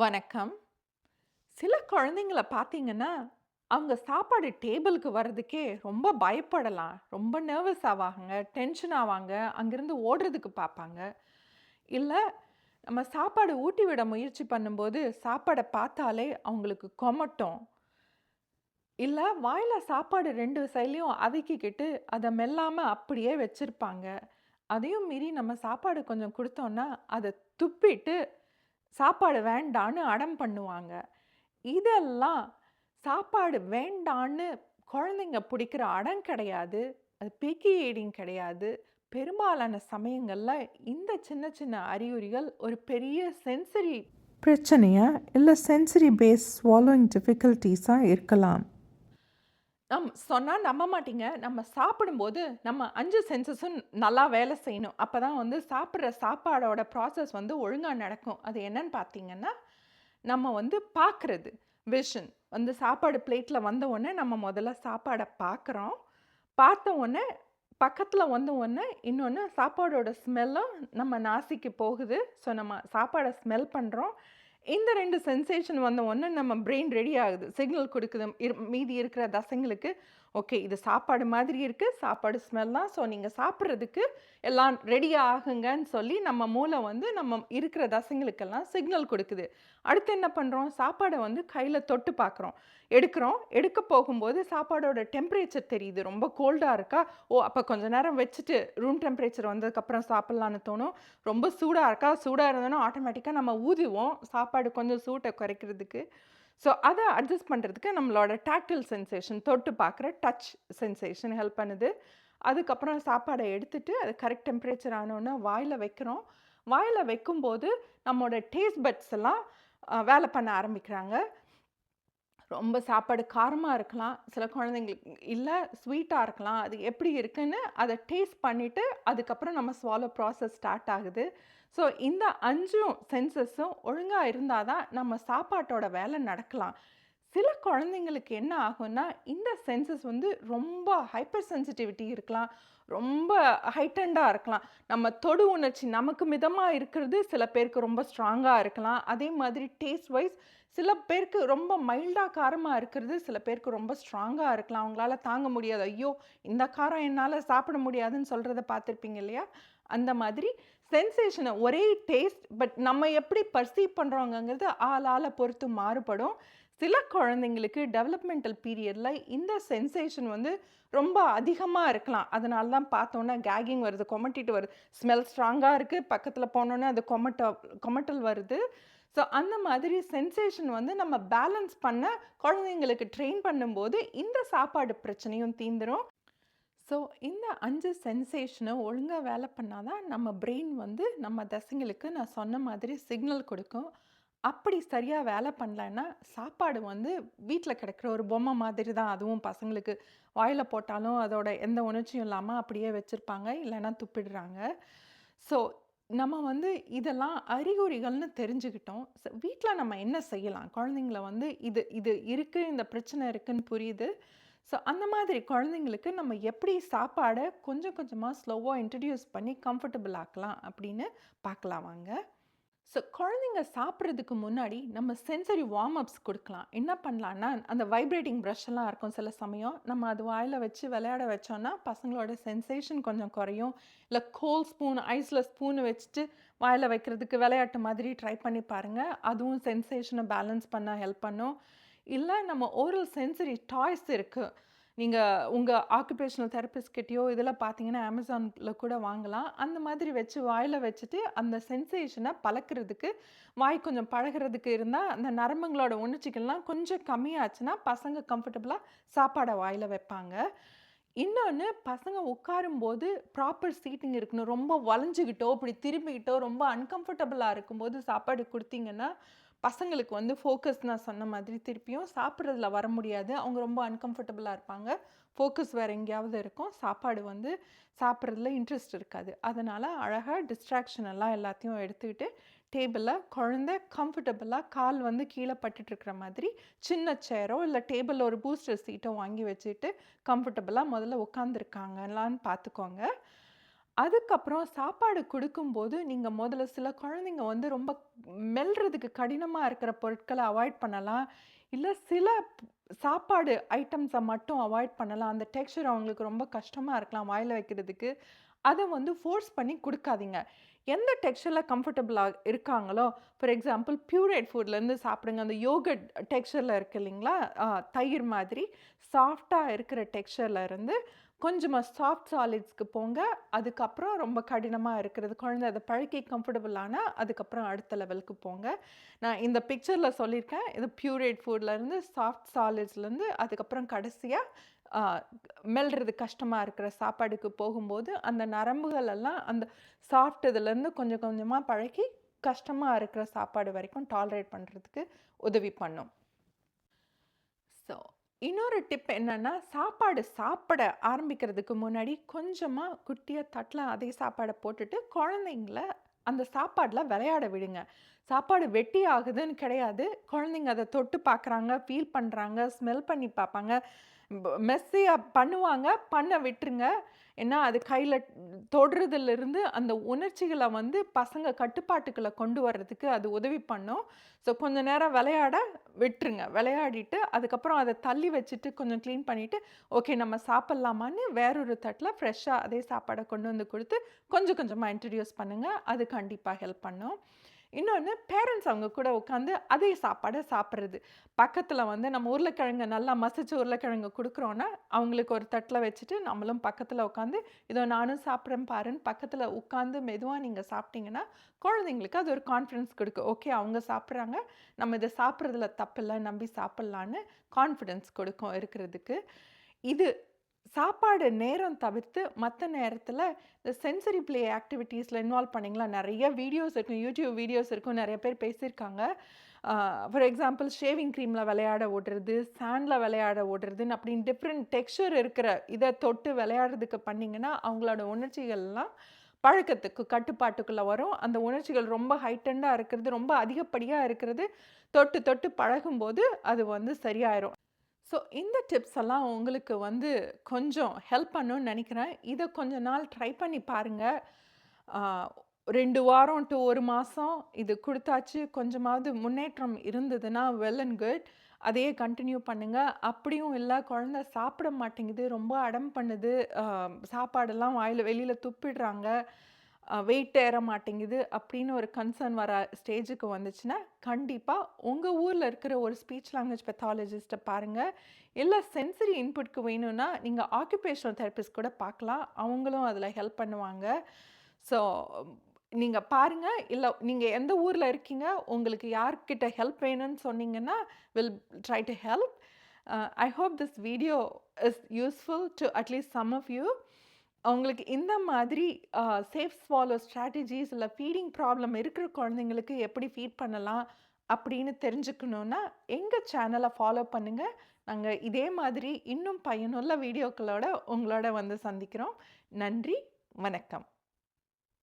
வணக்கம். சில குழந்தைங்கள பார்த்தீங்கன்னா, அவங்க சாப்பாடு டேபிளுக்கு வர்றதுக்கே ரொம்ப பயப்படலாம். ரொம்ப நர்வஸ் ஆவாங்க, டென்ஷன் ஆவாங்க. அங்கேருந்து ஓடுறதுக்கு பார்ப்பாங்க. இல்லை நம்ம சாப்பாடு ஊட்டி விட முயற்சி பண்ணும்போது, சாப்பாடை பார்த்தாலே அவங்களுக்கு கொமட்டும். இல்லை வாயில் சாப்பாடு 2 சைட்லயும் அதக்கிக்கிட்டு, அதை மெல்லாமல் அப்படியே வச்சுருப்பாங்க அதையும் மீறி நம்ம சாப்பாடு கொஞ்சம் கொடுத்தோன்னா அதை துப்பிட்டு, சாப்பாடு வேண்டான்னு அடம் பண்ணுவாங்க. இதெல்லாம் சாப்பாடு வேண்டான்னு குழந்தைங்க பிடிக்கிற அடம் கிடையாது. அது பிக்கி ஈடிங் கிடையாது. பெரும்பாலான சமயங்களில் இந்த சின்ன சின்ன அறிகுறிகள் ஒரு பெரிய சென்சரி பிரச்சனையாக இல்லை சென்சரி பேஸ் ஸ்வாலோயிங் டிஃபிகல்ட்டிஸாக இருக்கலாம். நம் சொன்னா நம்ப மாட்டீங்க. நம்ம சாப்பிடும்போது, நம்ம 5 சென்சஸும் நல்லா வேலை செய்யணும். அப்பதான் வந்து சாப்பிடுற சாப்பாடோட ப்ராசஸ் வந்து ஒழுங்கா நடக்கும். அது என்னன்னு பார்த்தீங்கன்னா, நம்ம வந்து பார்க்குறது. விஷன். வந்து சாப்பாடு பிளேட்ல வந்த உடனே நம்ம முதல்ல சாப்பாட பார்க்குறோம். பார்த்த உடனே, பக்கத்துல வந்த உடனே, இன்னொன்னு சாப்பாடோட ஸ்மெல்லும் நம்ம நாசிக்கு போகுது. ஸோ நம்ம சாப்பாட ஸ்மெல் பண்றோம். இந்த ரெண்டு சென்சேஷன் வந்த உடனே நம்ம பிரெயின் ரெடி ஆகுது. சிக்னல் கொடுக்குது மீதி இருக்கிற தசைங்களுக்கு, ஓகே இது சாப்பாடு மாதிரி இருக்குது சாப்பாடு ஸ்மெல் தான். ஸோ நீங்கள் சாப்பிட்றதுக்கு எல்லாம் ரெடி ஆகுங்கன்னு சொல்லி நம்ம மூளை வந்து நம்ம இருக்கிற தசைங்களுக்கெல்லாம் சிக்னல் கொடுக்குது அடுத்து என்ன பண்ணுறோம் சாப்பாடை வந்து கையில் தொட்டு பார்க்குறோம். எடுக்கிறோம். எடுக்க போகும்போது சாப்பாடோட டெம்பரேச்சர் தெரியுது. ரொம்ப கோல்டாக இருக்கா? ஓ! அப்போ கொஞ்ச நேரம் வச்சுட்டு ரூம் டெம்பரேச்சர் வந்ததுக்கப்புறம் சாப்பிட்லான்னு தோணும். ரொம்ப சூடாக இருக்கா? சூடாக இருந்ததுன்னா ஆட்டோமேட்டிக்காக நம்ம ஊதுவோம். சாப்பாடு கொஞ்சம் சூட்டை குறைக்கிறதுக்கு. ஸோ அதை அட்ஜஸ்ட் பண்ணுறதுக்கு நம்மளோட டாக்டில் சென்சேஷன் தொட்டு பார்க்குற டச் சென்சேஷன் ஹெல்ப் பண்ணுது. அதுக்கப்புறம் சாப்பாடை எடுத்துட்டு, அது கரெக்ட் டெம்பரேச்சர் ஆனோன்னா வாயில் வைக்கிறோம். வாயில் வைக்கும்போது, நம்மளோட டேஸ்ட் பட்ஸ் எல்லாம் வேலை பண்ண ஆரம்பிக்கிறாங்க. ரொம்ப சாப்பாடு காரமாக இருக்கலாம். சில குழந்தைங்களுக்கு இல்லை ஸ்வீட்டாக இருக்கலாம். அது எப்படி இருக்குன்னு அதை டேஸ்ட் பண்ணிவிட்டு அதுக்கப்புறம் நம்ம ஸ்வாலோ ப்ராசஸ் ஸ்டார்ட் ஆகுது. ஸோ இந்த அஞ்சும் சென்சஸும் ஒழுங்காக இருந்தால் தான் நம்ம சாப்பாட்டோட வேலை நடக்கலாம். சில குழந்தைங்களுக்கு என்ன ஆகும்னா, இந்த சென்சஸ் வந்து ரொம்ப ஹைப்பர் சென்சிட்டிவிட்டி இருக்கலாம். ரொம்ப ஹைட்டண்டாக இருக்கலாம். நம்ம தொடு உணர்ச்சி நமக்கு மிதமாக இருக்கிறது சில பேருக்கு ரொம்ப ஸ்ட்ராங்காக இருக்கலாம். அதே மாதிரி டேஸ்ட் வைஸ் சில பேருக்கு ரொம்ப மைல்டாக காரமாக இருக்கிறது சில பேருக்கு ரொம்ப ஸ்ட்ராங்காக இருக்கலாம். அவங்களால தாங்க முடியாது. ஐயோ! இந்த காரம் என்னால் சாப்பிட முடியாதுன்னு சொல்கிறத பார்த்துருப்பீங்க இல்லையா? அந்த மாதிரி சென்சேஷனை ஒரே டேஸ்ட் பட் நம்ம எப்படி பர்சீவ் பண்ணுறோங்கிறது ஆள் பொறுத்து மாறுபடும். சில குழந்தைங்களுக்கு டெவலப்மெண்டல் பீரியடில் இந்த சென்சேஷன் வந்து ரொம்ப அதிகமாக இருக்கலாம். அதனால தான் பார்த்தோன்னா கேகிங் வருது. கொமட்டிட்டு வருது. ஸ்மெல் ஸ்ட்ராங்காக இருக்குது பக்கத்தில் போனோன்னே அது கொமட்ட கொமட்டல் வருது. ஸோ அந்த மாதிரி சென்சேஷன் வந்து நம்ம பேலன்ஸ் பண்ண குழந்தைங்களுக்கு ட்ரெயின் பண்ணும்போது, இந்த சாப்பாடு பிரச்சனையும் தீந்துடும் ஸோ இந்த அஞ்சு சென்சேஷனை ஒழுங்காக வேலை பண்ணால் தான் நம்ம பிரெயின் வந்து நம்ம தசைங்களுக்கு நான் சொன்ன மாதிரி சிக்னல் கொடுக்கும் அப்படி சரியாக வேலை பண்ணலன்னா, சாப்பாடு வந்து வீட்டில் கிடைக்கிற ஒரு பொம்மை மாதிரி தான். அதுவும் பசங்களுக்கு வாயில் போட்டாலும் அதோட எந்த உணர்ச்சியும் இல்லாமல் அப்படியே வச்சுருப்பாங்க இல்லைன்னா துப்பிடுறாங்க. ஸோ நம்ம வந்து இதெல்லாம் அறிகுறிகள்னு தெரிஞ்சுக்கிட்டோம். ஸோ நம்ம என்ன செய்யலாம்? குழந்தைங்கள வந்து இது இது இருக்குது இந்த பிரச்சனை இருக்குன்னு புரியுது. ஸோ அந்த மாதிரி குழந்தைங்களுக்கு நம்ம எப்படி சாப்பாடை கொஞ்சம் கொஞ்சமாக ஸ்லோவாக இன்ட்ரடியூஸ் பண்ணி கம்ஃபர்டபுள் ஆக்கலாம் அப்படின்னு பார்க்கலாம் வாங்க. ஸோ குழந்தைங்க சாப்பிட்றதுக்கு முன்னாடி நம்ம சென்சரி வார்ம் அப்ஸ் கொடுக்கலாம் என்ன பண்ணலான்னா, அந்த வைப்ரேட்டிங் பிரஷ் எல்லாம் இருக்கும் சில சமயம். நம்ம அது வாயில் வச்சு விளையாட வச்சோன்னா பசங்களோட சென்சேஷன் கொஞ்சம் குறையும். இல்லை கோல் ஸ்பூன், ஐஸில் ஸ்பூன் வச்சுட்டு வாயில வைக்கிறதுக்கு விளையாட்டு மாதிரி ட்ரை பண்ணி பாருங்கள் அதுவும் சென்சேஷனை பேலன்ஸ் பண்ண ஹெல்ப் பண்ணும். இல்லை நம்ம ஓரல் சென்சரி டாய்ஸ் இருக்குது நீங்கள் உங்கள் ஆக்குபேஷனல் தெரப்பிஸ்ட்கிட்டயோ இதெல்லாம் பார்த்தீங்கன்னா, அமேசானில் கூட வாங்கலாம். அந்த மாதிரி வச்சு வாயில் வச்சுட்டு, அந்த சென்சேஷனை பழக்கிறதுக்கு, வாய் கொஞ்சம் பழகுறதுக்கு இருந்தால் அந்த நரம்புங்களோட உணர்ச்சிகள்லாம் கொஞ்சம் கம்மியாச்சுன்னா, பசங்க கம்ஃபர்டபுளாக சாப்பாடை வாயில் வைப்பாங்க. இன்னொன்று பசங்க உட்காரும்போது ப்ராப்பர் சீட்டிங் இருக்கணும். ரொம்ப வளைஞ்சிக்கிட்டோ இப்படி திரும்பிக்கிட்டோ, ரொம்ப அன்கம்ஃபர்டபுளாக இருக்கும்போது சாப்பாடு கொடுத்தீங்கன்னா பசங்களுக்கு வந்து ஃபோக்கஸ் நான் சொன்ன மாதிரி திருப்பியும் சாப்பிட்றதுல வர முடியாது. அவங்க ரொம்ப அன்கம்ஃபர்டபுளாக இருப்பாங்க. ஃபோக்கஸ் வேறு எங்கேயாவது இருக்கும். சாப்பாடு வந்து சாப்பிட்றதுல இன்ட்ரெஸ்ட் இருக்காது. அதனால் அழகாக டிஸ்ட்ராக்ஷன் எல்லாம் எல்லாத்தையும் எடுத்துக்கிட்டு, டேபிளில் குழந்த கம்ஃபர்டபுளாக கால் வந்து கீழே பட்டுட்டு மாதிரி சின்ன சேரோ, இல்லை டேபிளில் ஒரு பூஸ்டர் சீட்டோ வாங்கி வச்சுட்டு, கம்ஃபர்டபுளாக முதல்ல உட்காந்துருக்காங்களான்னு பார்த்துக்கோங்க. அதுக்கப்புறம் சாப்பாடு கொடுக்கும்போது நீங்கள் முதல்ல சில குழந்தைங்க வந்து ரொம்ப மெல்றதுக்கு கடினமாக இருக்கிற பொருட்களை அவாய்ட் பண்ணலாம். இல்லை சில சாப்பாடு ஐட்டம்ஸை மட்டும் அவாய்ட் பண்ணலாம். அந்த டெக்ஸ்சர் அவங்களுக்கு ரொம்ப கஷ்டமாக இருக்கலாம் வாயில் வைக்கிறதுக்கு. அதை வந்து ஃபோர்ஸ் பண்ணி கொடுக்காதீங்க எந்த டெக்ஸ்சர்ல கம்ஃபர்டபுளாக இருக்காங்களோ, ஃபார் எக்ஸாம்பிள் பியூரேட் ஃபுட்லேருந்து சாப்பிடுங்க. அந்த யோகட் டெக்ஸ்சர்ல இருக்கு இல்லைங்களா? தயிர் மாதிரி சாஃப்டாக இருக்கிற டெக்ஸ்சர்ல இருந்து கொஞ்சமாக சாஃப்ட் சாலிட்ஸ்க்கு போங்க. அதுக்கப்புறம் ரொம்ப கடினமாக இருக்கிறது குழந்தை அதை பழக்கி கம்ஃபர்டபுள் அதுக்கப்புறம் அடுத்த லெவலுக்கு போங்க. நான் இந்த பிக்சரில் சொல்லியிருக்கேன். இது பியூரேட் ஃபுட்லேருந்து சாஃப்ட் சாலிட்ஸ்லேருந்து அதுக்கப்புறம் கடைசியாக மெல்றது கஷ்டமாக இருக்கிற சாப்பாடுக்கு போகும்போது, அந்த நரம்புகள் எல்லாம் அந்த சாஃப்ட் இதுலேருந்து கொஞ்சம் கொஞ்சமாக பழகி, கஷ்டமாக இருக்கிற சாப்பாடு வரைக்கும் டாலரேட் பண்ணுறதுக்கு உதவி பண்ணும். இன்னொரு டிப் என்னன்னா, சாப்பாடு சாப்பிட ஆரம்பிக்கிறதுக்கு முன்னாடி கொஞ்சமாக குட்டியாக தட்டில் அதே சாப்பாடை போட்டுட்டு, குழந்தைங்கள அந்த சாப்பாடில் விளையாட விடுங்க. சாப்பாடு வெட்டி ஆகுதுன்னு கிடையாது. குழந்தைங்க அதை தொட்டு பார்க்குறாங்க, ஃபீல் பண்ணுறாங்க ஸ்மெல் பண்ணி பார்ப்பாங்க. மெஸ்ஸியாக பண்ணுவாங்க. பண்ண விட்டுருங்க. ஏன்னா, அது கையில் தொடுறதுலேருந்து அந்த உணர்ச்சிகளை வந்து பசங்க கட்டுப்பாட்டுக்களை கொண்டு வர்றதுக்கு அது உதவி பண்ணும். ஸோ, கொஞ்ச நேரம் விளையாட விட்டுருங்க. விளையாடிட்டு, அதுக்கப்புறம் அதை தள்ளி வச்சுட்டு கொஞ்சம் க்ளீன் பண்ணிவிட்டு ஓகே நம்ம சாப்பிட்லாமான்னு வேறொரு தட்டில் ஃப்ரெஷ்ஷாக அதே சாப்பாடை கொண்டு வந்து கொடுத்து கொஞ்சம் கொஞ்சமாக இன்ட்ரடியூஸ் பண்ணுங்கள் அது கண்டிப்பாக ஹெல்ப் பண்ணும். இன்னொன்று பேரண்ட்ஸ் அவங்க கூட உட்காந்து அதே சாப்பாடை சாப்பிட்றது. பக்கத்தில் வந்து நம்ம உருளைக்கிழங்கு நல்லா மசிச்சு உருளைக்கிழங்கு கொடுக்குறோன்னா அவங்களுக்கு ஒரு தட்டில் வச்சுட்டு, நம்மளும் பக்கத்தில் உட்காந்து, இதோ நானும் சாப்பிட்றேன் பாருன்னு பக்கத்தில் உட்காந்து மெதுவாக நீங்கள் சாப்பிட்டீங்கன்னா, குழந்தைங்களுக்கு அது ஒரு கான்ஃபிடன்ஸ் கொடுக்கும். ஓகே அவங்க சாப்பிட்றாங்க. நம்ம இதை சாப்பிட்றதுல தப்பில்லை நம்பி சாப்பிட்லான்னு கான்ஃபிடன்ஸ் கொடுக்கும் இருக்கிறதுக்கு. இது சாப்பாடு நேரம் தவிர்த்து மற்ற நேரத்தில் இந்த சென்சரி ப்ளே ஆக்டிவிட்டீஸில் இன்வால்வ் பண்ணிங்களா நிறைய வீடியோஸ் இருக்கும். யூடியூப் வீடியோஸ் இருக்கும். நிறைய பேர் பேசியிருக்காங்க. ஃபார் எக்ஸாம்பிள் ஷேவிங் க்ரீமில் விளையாட ஓடுறது சாண்டில் விளையாட ஓடுறதுன்னு அப்படின்னு டிஃப்ரெண்ட் டெக்ஸ்சர் இருக்கிற இதை தொட்டு விளையாடுறதுக்கு பண்ணிங்கன்னா அவங்களோட உணர்ச்சிகள்லாம் பழக்கத்துக்கு கட்டுப்பாட்டுக்குள்ளே வரும். அந்த உணர்ச்சிகள் ரொம்ப ஹைட்டண்டாக இருக்கிறது, ரொம்ப அதிகப்படியாக இருக்கிறது, தொட்டு தொட்டு பழகும்போது அது வந்து சரியாயிரும். ஸோ, இந்த டிப்ஸ் எல்லாம் உங்களுக்கு வந்து கொஞ்சம் ஹெல்ப் பண்ணுன்னு நினைக்கிறேன். இதை கொஞ்ச நாள் ட்ரை பண்ணி பாருங்க. ரெண்டு வாரம் டூ ஒரு மாதம் இது கொடுத்தாச்சு. கொஞ்சமாவது முன்னேற்றம் இருந்ததுன்னா வெல் அண்ட் குட். அதையே கண்டினியூ பண்ணுங்கள் அப்படியும் இல்லை குழந்தை சாப்பிட மாட்டேங்குது, ரொம்ப அடம் பண்ணுது, சாப்பாடெல்லாம் வாயில் வெளியில் துப்பிடுறாங்க, வெயிட் ஏற மாட்டேங்குது அப்படின்னு ஒரு கன்சர்ன் வர ஸ்டேஜுக்கு வந்துச்சுன்னா, கண்டிப்பாக உங்கள் ஊரில் இருக்கிற ஒரு ஸ்பீச் லாங்குவேஜ் பெத்தாலஜிஸ்ட்டை பாருங்கள் இல்லை சென்சரி இன்புட்க்கு வேணும்னா, நீங்கள் ஆக்குபேஷனல் தெரப்பிஸ்ட் கூட பார்க்கலாம். அவங்களும் அதில் ஹெல்ப் பண்ணுவாங்க. ஸோ, நீங்கள் பாருங்க. இல்லை நீங்கள் எந்த ஊரில் இருக்கீங்க? உங்களுக்கு யார்கிட்ட ஹெல்ப் வேணும்னு சொன்னீங்கன்னா, will try to help. I hope this video is useful to at least some of you. அவங்களுக்கு இந்த மாதிரி சேஃப் ஸ்வாலோ ஸ்ட்ராட்டஜிஸ் இல்லை ஃபீடிங் ப்ராப்ளம் இருக்கிற குழந்தைங்களுக்கு எப்படி ஃபீட் பண்ணலாம் அப்படின்னு தெரிஞ்சுக்கணுன்னா எங்கள் சேனலை ஃபாலோ பண்ணுங்கள் நாங்கள் இதே மாதிரி இன்னும் பயனுள்ள வீடியோக்களோட உங்களோட வந்து சந்திக்கிறோம். நன்றி, வணக்கம்.